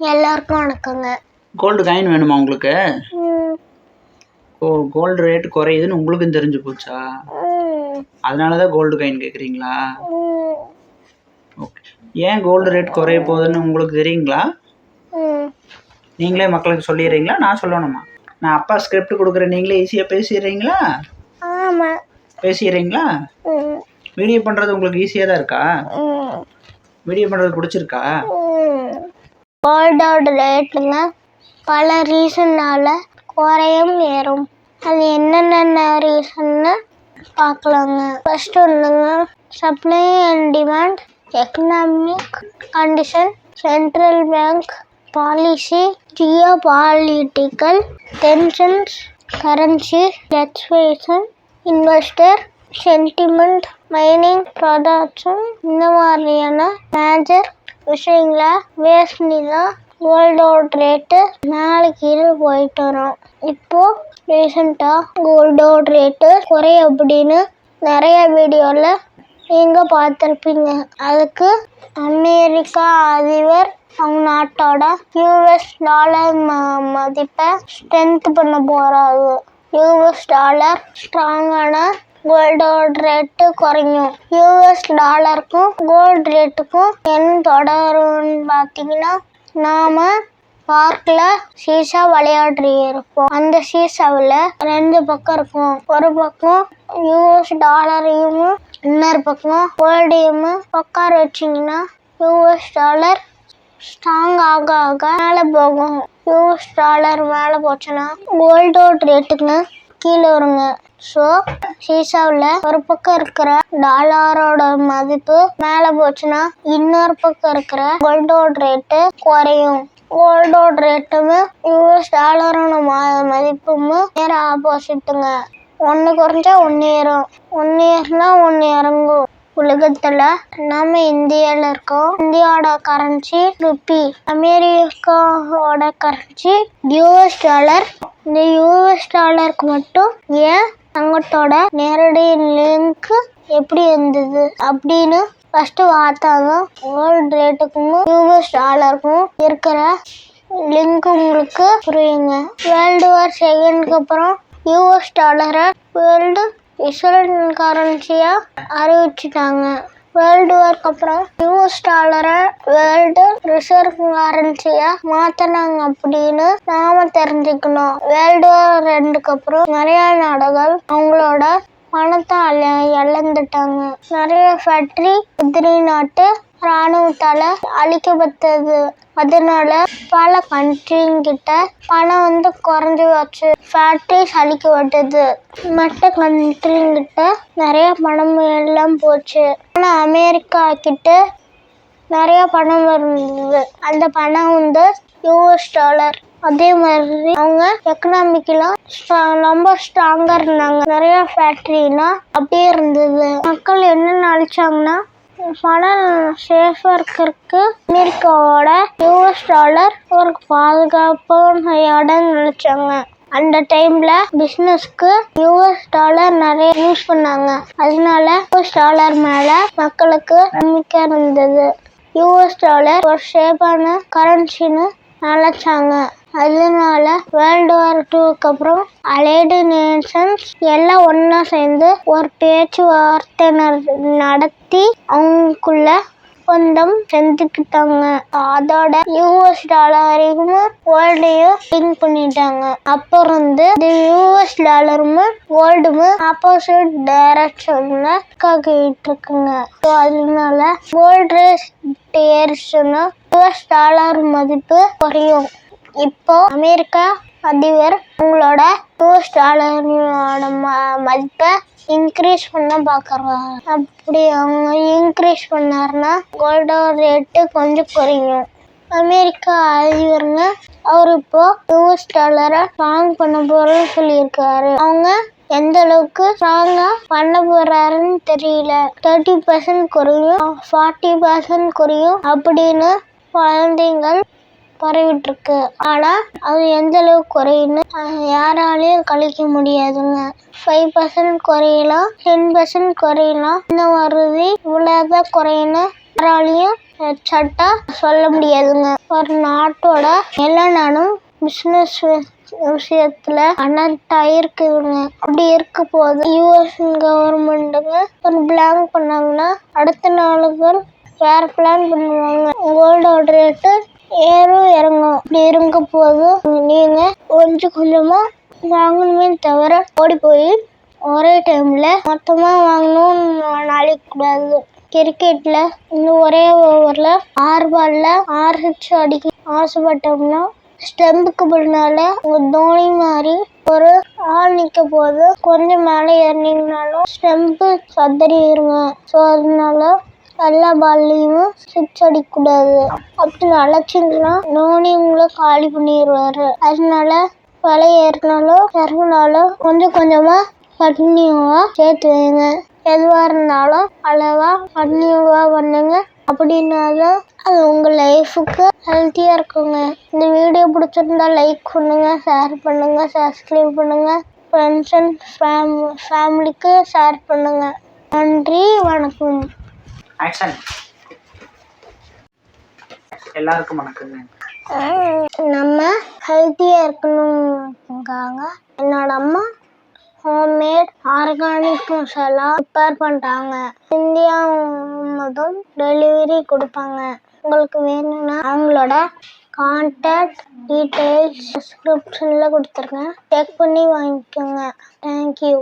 எல்லாருக்கும் வணக்கங்க. Gold coin வேணுமா உங்களுக்கு? ஓ கோல்டு ரேட் குறையுதுன்னு உங்களுக்கும் தெரிஞ்சு போச்சா? அதனால தான் கோல்டு காயின் கேட்குறீங்களா ஓகே ஏன் கோல்டு ரேட் குறைய போகுதுன்னு உங்களுக்கு தெரியுங்களா. நீங்களே மக்களுக்கு சொல்லிடுறீங்களா? நான் சொல்லணுமா? நான் அப்பா ஸ்கிரிப்ட் கொடுக்குறேன் நீங்களே ஈஸியாக பேசிடுறீங்களா? ஆமா. பேசிடுறீங்களா? வீடியோ பண்ணுறது உங்களுக்கு ஈஸியாக தான் இருக்கா? வீடியோ பண்ணுறது பிடிச்சிருக்கா. கோல்டோட ரேட்டுங்க பல ரீசன்னால குறையும் ஏறும். அது என்னென்ன ரீசன்னு பார்க்கலாங்க. ஃபர்ஸ்ட் ஒன்றுங்க supply and demand economic condition central bank policy geopolitical tensions currency fluctuation investor sentiment mining production இந்த மாதிரியான மேஜர் விஷயங்களை வேஸ்ட் பண்ணி தான் கோல்டோட ரேட்டு மேலே கீழே போயிட்டு வரோம். இப்போ ரீசெண்டாக கோல்டோட ரேட்டு குறைய அப்படின்னு நிறைய வீடியோவில் நீங்கள் பார்த்துருப்பீங்க. அதுக்கு அமெரிக்கா அதிபர் அவங்க நாட்டோட யூஎஸ் டாலர் ம மதிப்பை ஸ்ட்ரென்த் பண்ண போகிறாரு யூஎஸ் டாலர் ஸ்ட்ராங்கான கோல்டோட ரேட்டு குறையும். யூஎஸ் டாலருக்கும் கோல்டு ரேட்டுக்கும் என்ன தொடரும்னு பார்த்தீங்கன்னா நாம பார்க்கில் சீசா விளையாடி இருப்போம் அந்த சீசாவில் ரெண்டு பக்கம் இருக்கும். ஒரு பக்கம் யூஎஸ் டாலரையும் இன்னொரு பக்கம் கோல்டையும் உட்கார வச்சிங்கன்னா யூஎஸ் டாலர் ஸ்ட்ராங் ஆக ஆக மேலே போகும். யூஎஸ் டாலர் மேலே போச்சுன்னா கோல்டோட ரேட்டுங்க கீழே வருங்க. ஸோ சீசாவில் ஒரு பக்கம் இருக்கிற டாலரோட மதிப்பு மேலே போச்சுன்னா இன்னொரு பக்கம் இருக்கிற கோல்டோட ரேட்டு குறையும். கோல்டோட ரேட்டுமே யூஎஸ் டாலரோட ம மதிப்பும் நேர ஆப்போசிட்டுங்க ஒன்று குறைஞ்சா ஒன்று ஏறும். ஒன்று ஏறினா ஒன்று இறங்கும். உலகத்துல நம்ம இந்தியால இருக்கோம். இந்தியாவோட கரன்சி ருப்பி அமெரிக்காவோட கரன்சி யூஎஸ் டாலர் இந்த யூஎஸ் டாலருக்கு மட்டும் ஏன் சங்கத்தோட நேரடி லிங்க் எப்படி இருந்தது அப்படின்னு ஃபர்ஸ்ட் பார்த்தாங்க. வேர்ல்ட் ரேட்டுக்கும் யூஎஸ் டாலருக்கும் இருக்கிற லிங்க் உங்களுக்கு புரியுங்க. வேர்ல்டு வார் செகண்ட்க்கு அப்புறம் யூஎஸ் டாலரை வேர்ல்டு இஸ்ரேல் கரன்சியாக அறிவிச்சிட்டாங்க. வேர்ல்டு வார்க்கு அப்புறம் யூஎஸ் டாலரை வேர்ல்டு ரிசர்வ் கரன்சியா மாற்றினாங்க அப்படின்னு நாம தெரிஞ்சுக்கணும். வேர்ல்டு வார் ரெண்டுக்கு அப்புறம் நிறைய நாடுகள் அவங்களோட பணத்தை இழந்துட்டாங்க. நிறைய ஃபேக்ட்ரி எதிரி நாட்டு இராணுவத்தால அழிக்கப்பட்டது. அதனால பல கண்ட்ரிங்கிட்ட பணம் வந்து குறைஞ்சி வச்சு ஃபேக்ட்ரிஸ் அழிக்கப்பட்டது. மற்ற கண்ட்ரிங்கிட்ட நிறைய பணம் எல்லாம் போச்சு. ஆனால் அமெரிக்கா கிட்ட நிறைய பணம் இருந்தது. அந்த பணம் வந்து யூஎஸ் டாலர் அதே மாதிரி அவங்க எக்கனாமிக்கெல்லாம் ரொம்ப ஸ்ட்ராங்காக இருந்தாங்க. நிறைய ஃபேக்ட்ரிலாம் அப்படியே இருந்தது. மக்கள் என்ன நினச்சாங்கன்னா பணம் சேஃபாக இருக்கிறதுக்கு அமெரிக்காவோட யூஎஸ் டாலர் ஒரு பாதுகாப்பான இடம் நினச்சாங்க. அந்த டைம்ல பிசினஸ்க்கு யூஎஸ் டாலர் நிறைய யூஸ் பண்ணாங்க. அதனால யூஎஸ் டாலர் மேல மக்களுக்கு நம்பிக்கை இருந்தது. யூஎஸ் டாலர் ஒரு சேஃபான கரன்சின்னு நினைச்சாங்க. அதனால வேர்ல்டு வார் டூக்கு அப்புறம் அலைடு நேஷன்ஸ் எல்லாம் ஒன்றா சேர்ந்து ஒரு பேச்சுவார்த்தை நடத்தி அவங்களுக்குள்ள ஒப்பந்தம் செஞ்சுக்கிட்டாங்க. அதோட யூஎஸ் டாலரையும் வேர்ல்டையும் லிங்க் பண்ணிட்டாங்க. அப்புறம் வந்து இந்த யூஎஸ் டாலரும் வேர்ல்டும் ஆப்போசிட் டைரக்ஷன்ல காக்கிட்டு இருக்குங்க. ஸோ அதனால வேர்ல்டு ரேஸ் யூஎஸ் டாலர் மதிப்பு குறையும். இப்போ அமெரிக்கா அதிபர் உங்களோட போஸ்ட் டாலரோட ம மதிப்பை இன்க்ரீஸ் பண்ண பார்க்குறாங்க அப்படி அவங்க இன்க்ரீஸ் பண்ணாருன்னா கோல்டோட ரேட்டு கொஞ்சம் குறையும். அமெரிக்கா அதிபர்னு அவர் இப்போ யூஎஸ் டாலரை ஸ்ட்ராங் பண்ண போறோம்னு சொல்லியிருக்காரு. அவங்க எந்த அளவுக்கு ஸ்ட்ராங்கா பண்ண போறாருன்னு தெரியல. தேர்ட்டி பர்சன்ட் குறையும் ஃபார்ட்டி பர்சன்ட் குறையும் அப்படின்னு குழந்தைங்கள் பரவிட்டு இருக்கு ஆனா அது எந்த அளவுக்கு குறையுன்னு யாராலையும் கழிக்க முடியாதுங்க. ஃபைவ் பர்சன்ட் குறையலாம் டென் பர்சன்ட் குறையலாம். இந்த வருது இவ்வளோதான் குறையுன்னு யாராலையும் சட்டா சொல்ல முடியாதுங்க. ஒரு நாட்டோட எல்லா நாடும் பிஸ்னஸ் விஷயத்துல கனெக்ட் ஆயிருக்குதுங்க அப்படி இருக்க போது யூஎஸ் கவர்மெண்ட்டுங்க ஒரு பிளான் பண்ணாங்கன்னா அடுத்த நாளுக்கு வேற பிளான் பண்ணுவாங்க. கோல்டோட ரேட்டு ஏறும் இறங்கும் அப்படி இறங்க போது நீங்க கொஞ்சம் கொஞ்சமா வாங்கணுமே தவிர ஓடி போய் ஒரே டைம்ல மொத்தமா வாங்கணும்னு நாளைக்கு கூடாது. கிரிக்கெட்ல இந்த ஒரே ஓவர்ல ஆறு பால்ல ஆறு ஹிட்ஸ் அடிக்க ஆசைப்பட்டோம்னா ஸ்டெம்புக்கு பின்னால உங்க தோனி மாதிரி ஒரு ஆள் நிக்க போது கொஞ்சம் மேலே ஏறினீங்கனாலும் ஸ்டெம்பு சதறிடுங்க ஸோ அதனால எல்லா பால்லையும் சிக்ஸ் அடிக்கக்கூடாது. அப்படி அழைச்சிங்கன்னா நோனி உங்களை காலி பண்ணிடுவாரு அதனால வலை ஏறினாலும் இறங்கினாலும் கொஞ்சம் கொஞ்சமா கண்டினியூவா சேர்த்து வைங்க. எதுவாக இருந்தாலும் அளவா கண்டினியூவா பண்ணுங்க. அப்படின்னாலும் அது உங்க லைஃபுக்கு ஹெல்த்தியா இருக்குங்க. இந்த வீடியோ பிடிச்சிருந்தா லைக் பண்ணுங்க ஷேர் பண்ணுங்க சப்ஸ்கிரைப் பண்ணுங்க. ஃப்ரெண்ட்ஸ் அண்ட் ஃபேம் ஃபேமிலிக்கு ஷேர் பண்ணுங்க. நன்றி வணக்கம். ஆக்ஷன் எல்லாருக்கும் வணக்கங்க. நம்ம ஹெல்த்தியாக இருக்கணுங்காங்க என்னோட அம்மா ஹோம்மேட் ஆர்கானிக் மசாலா ப்ரிப்பேர் பண்ணுறாங்க இந்தியா முழுவதும் டெலிவரி கொடுப்பாங்க. உங்களுக்கு வேணும்னா அவங்களோட கான்டாக்ட் டீட்டெயில்ஸ் டிஸ்கிரிப்ஷனில் கொடுத்துருக்கேன் செக் பண்ணி வாங்கிக்கோங்க. தேங்க்யூ